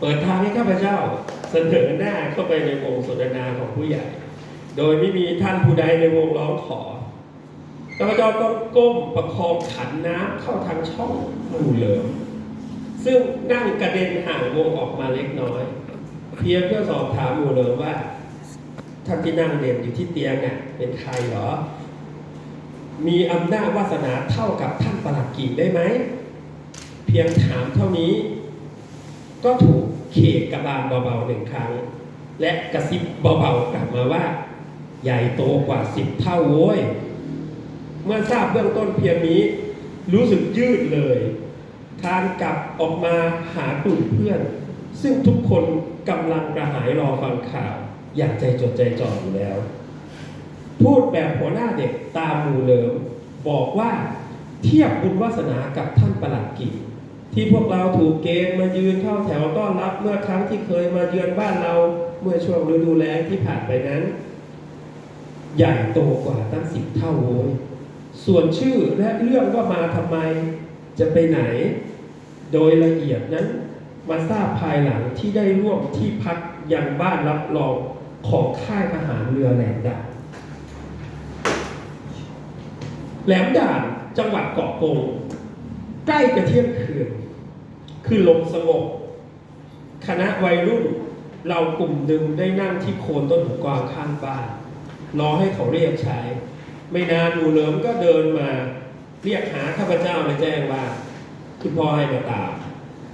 เปิดทางให้ข้าพเจ้าเสนอหน้าเข้าไปในวงสนทนาของผู้ใหญ่ โดยไม่มีท่านผู้ใดในวงร้องขอข้าพเจ้าต้องก้มประคองขันน้ำเข้าทางช่องหมู่เหลิมซึ่งนั่งกระเด็นห่างวงออกมาเล็กน้อย เพียงเพื่อสอบถามหมู่เหลิมว่าท่านที่นั่งเด่นอยู่ที่เตียงเนี่ยเป็นใครเหรอ มีอำนาจวาสนาเท่ากับท่านประหลัดกิ่งได้ไหม เพียงถามเท่านี้ ก็ถูกเขกกระบาลเบาๆหนึ่งครั้ง และกระซิบเบาๆกลับมาว่า ใหญ่โตกว่าสิบเท่าโว้ย เมื่อทราบเบื้องต้นเพียงนี้ รู้สึกยืดเลยทานกลับออกมาหากลุ่มเพื่อน ซึ่งทุกคนกำลังกระหายรอฟังข่าว อย่างใจจดใจจ่ออยู่แล้ว พูดแบบหัวหน้าเด็กตามมูเลิมบอกว่าเทียบบุญวาสนากับท่านประหลัดกิจ ที่พวกเราถูกเกณฑ์มายืนเข้าแถวต้อนรับเมื่อครั้งที่เคยมาเยือนบ้านเราเมื่อช่วงฤดูแล้งที่ผ่านไปนั้น ใหญ่โตกว่าตั้งสิบเท่าโวยส่วนชื่อและเรื่องว่ามาทำไมจะไปไหน โดยละเอียดนั้นมาทราบภายหลังที่ได้ร่วมที่พักยังบ้านรับรองของค่ายทหารเรือแหลมด่านแหลมด่านจังหวัดเกาะกงใกล้จะเที่ยงคืน คือลมสงบ คณะวัยรุ่น เรากลุ่มหนึ่งได้นั่งที่โคนต้นหูกวางข้างบ้านรอให้เขาเรียกใช้ ไม่นานหนูเหลิมก็เดินมา เรียกหาข้าพเจ้าและแจ้งว่า คุณพ่อให้มาตาม